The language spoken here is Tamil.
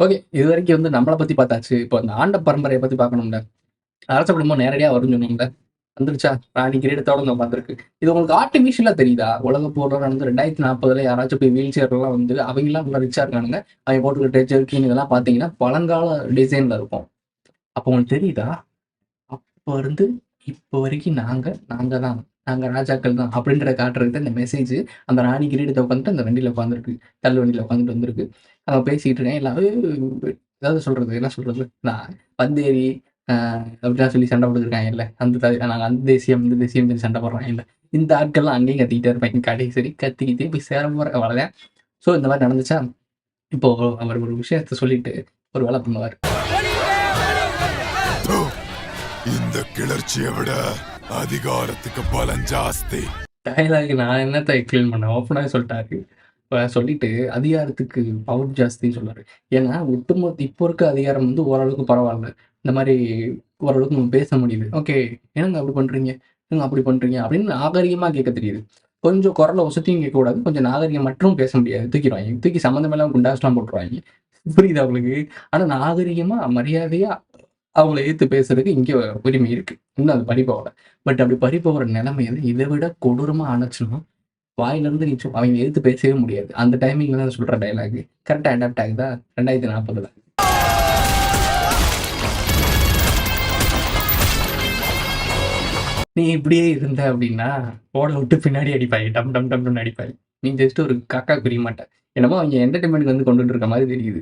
ஓகே. இது வரைக்கும் வந்து நம்மள பத்தி பார்த்தாச்சு. இப்போ அந்த ஆண்ட பரம்பரையை பத்தி பார்க்கணும்ல. அரச குடும்பம் நேரடியா வரும்னு சொன்னோம்ல. வந்துருச்சா? ராணி கிரீடத்தோட இங்க வந்திருக்கு இது உங்களுக்கு ஆர்டிஃபிஷியலா தெரியுதா? உலக போர்லாம் நடந்து 2040ல யாராச்சும் போய் வீல் சேர்லாம் வந்து அவங்கலாம் நல்லா ரிச்சா இருக்கானுங்க. அவங்க போட்டுக்கிட்ட ஜெர்கின் இதெல்லாம் பார்த்தீங்கன்னா, பழங்கால டிசைன்ல இருக்கும். அப்போ உங்களுக்கு தெரியுதா? அப்ப இருந்து இப்போ வரைக்கும் நாங்க, நாங்க தான். நாங்க ராஜாக்கள் தான். அப்படின்ற காட்டுறதுக்கு இந்த மெசேஜ். அந்த ராணி கிரீடத்தை உட்காந்துட்டு அந்த வண்டியில உட்காந்துருக்கு தள்ளு வண்டியில உட்காந்துட்டு வந்திருக்கு. பேசிட்டு இருக்கான். எல்லாம் ஏதாவது சொல்றது, என்ன சொல்றது? நான் வந்தேறி அ அப்படிலாம் சொல்லி சண்டை போட்டுருக்காங்கல்ல. அந்த த நாங்க அந்த தேசியம், இந்த தேசியம் சொல்லி சண்டை போடுறாங்கல்ல. இந்த ஆட்கள்லாம் அங்கேயும் கத்திக்கிட்டே இருப்பாங்க. கடைசி கத்திக்கிட்டே போய் சேர போற அவ்வளோதான். ஸோ இந்த மாரி நடந்துச்சா? இப்போ அவர் ஒரு விஷயத்த சொல்லிட்டு ஒரு வேலை பண்ணுவாரு. இந்த கிளர்ச்சியை விட அதிகாரத்துக்கு பலம் ஜாஸ்தி டயலாக் நான் என்னத்த எக்ஸ்பிளைன் பண்ணேன். ஓப்பனாவே சொல்லிட்டாரு. சொல்லிட்டு அதிகாரத்துக்கு பவர் ஜாஸ்தின்னு சொல்றாரு. ஏன்னா, ஒட்டுமொத்த இப்போ இருக்க அதிகாரம் வந்து ஓரளவுக்கு பரவால்ல. இந்த மாரி ஓரளவுக்கு நம்ம பேச முடியுது. ஓகே. என்னங்க அப்படி பண்றீங்க? என்னங்க அப்படி பண்றீங்க? அப்படின்னு நாகரிகமா கேட்க தெரியுது. கொஞ்சம் குரல ஒசத்தியும் கேட்கக்கூடாது. கொஞ்சம் நாகரிகம் மற்றும் பேச முடியாது. தூக்கிருவாய்ங்க. தூக்கி சம்மந்தம் இல்லாம குண்டாஸ்லாம் போட்டுருவாய்ங்க. புரியுதா உங்களுக்கு? ஆனா நாகரிகமா, மரியாதையா அவங்கள எதிர்த்து பேசுறதுக்கு இங்க உரிமை இருக்கு. இன்னும் அது பறி போகல. பட் அப்படி பறி போகிற நிலைமையில இத விட கொடூரமா அணைச்சுனா வாயிலிருந்து நீ சு அவங்க எடுத்து பேசவே முடியாது. அந்த டைமிங்ல தான் சொல்ற டைலாக் கரெக்டாக அடாப்ட் ஆகுதா? 2040ல. நீ இப்படியே இருந்த அப்படின்னா, ஓட விட்டு பின்னாடி அடிப்பாய் டம் டம் டம்ன்னு அடிப்பாய் நீ ஜஸ்ட் ஒரு காக்கா புரிய மாட்டேன் என்னமோ அவங்க என்டர்டைன்மெண்ட் வந்து கொண்டுட்டு இருக்க மாதிரி தெரியுது.